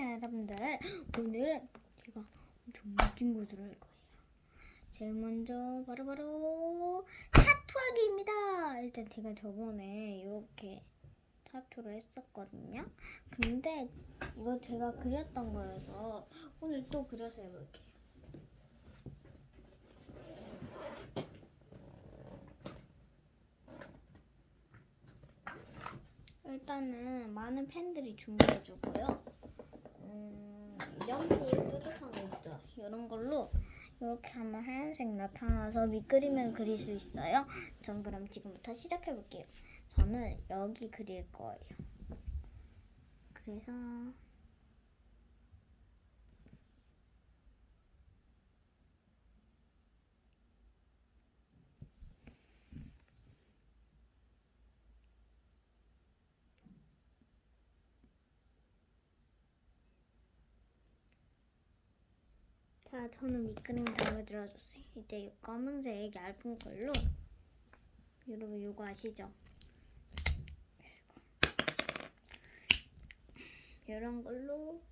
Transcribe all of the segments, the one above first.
여러분들 오늘 제가 엄청 멋진 것을 할 거예요. 제일 먼저 바로 바로 타투하기입니다. 일단 제가 저번에 이렇게 타투를 했었거든요. 근데 이거 제가 그렸던 거여서 오늘 또 그려서 해볼게요. 일단은 많은 팬들이 준비해주고요. 음, 연필 뾰족한 거 있죠? 이런 걸로 이렇게 하면 하얀색 나타나서 밑그림을 그릴 수 있어요. 전 그럼 지금부터 시작해 볼게요. 저는 여기 그릴 거예요. 그래서 자, 저는 밑그림 다 그려줬어요. 이제 이 검은색 얇은 걸로 여러분 이거 아시죠? 이런 걸로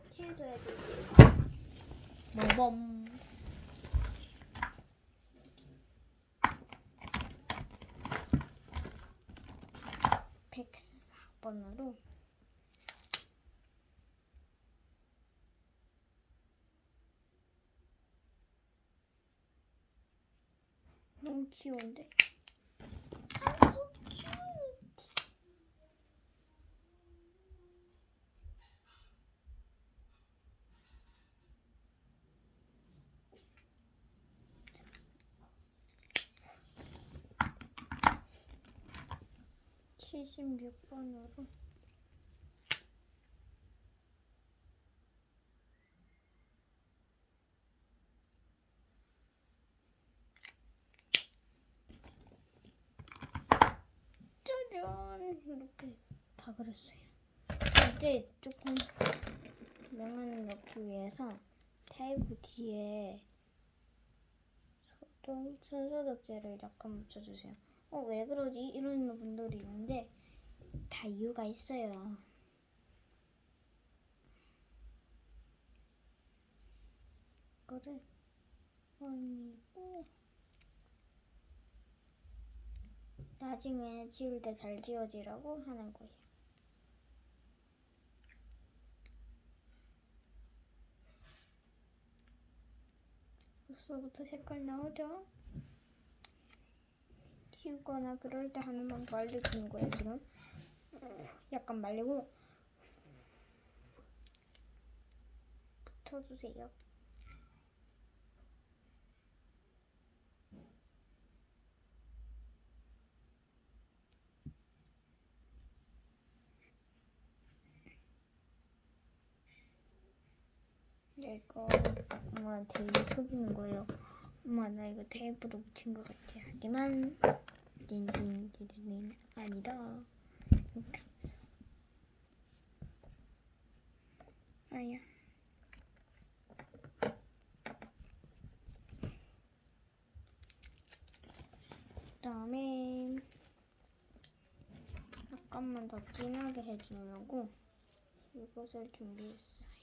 색칠도 해줄게요. 모범. 백사 번으로 너무 귀여운데? 76번으로. 짜잔! 이렇게 다 그렸어요. 이제 조금 명안을 넣기 위해서 테이프 뒤에 소독, 손소독제를 약간 묻혀주세요. 어, 왜 그러지? 이러는 분들이 있는데 다 이유가 있어요. 이거를 올리고 나중에 지울 때 잘 지워지라고 하는 거예요. 벌써부터 색깔 나오죠? 치우거나 그럴 때 하는 방법 알려주는 거예요 지금? 약간 말리고. 붙여주세요. 이거 엄마한테 속이는 거예요 엄마 나 이거 테이프로 붙인 것 같아. 하지만 딘딘딘딘 아니다. 이렇게 하면서. 아야. 그다음에 약간만 더 진하게 해주려고 이것을 준비했어요.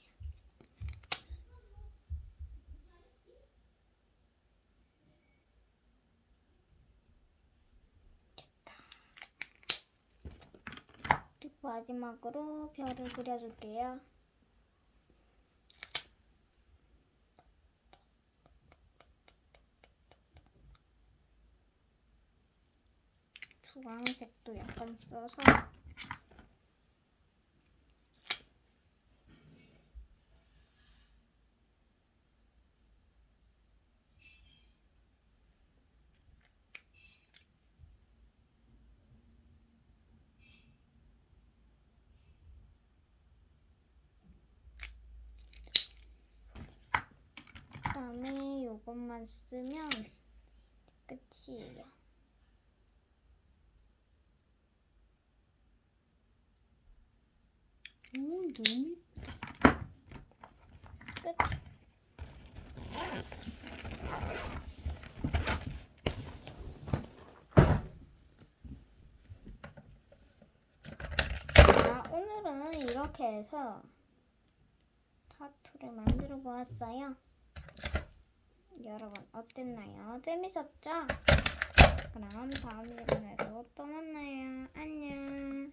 마지막으로 별을 그려줄게요. 주황색도 약간 써서 다음에 요것만 쓰면 끝이에요. 오, 너무. 끝. 자, 오늘은 이렇게 해서 타투를 만들어 보았어요. 여러분 어땠나요? 재밌었죠? 그럼 다음 시간에도 또 만나요. 안녕.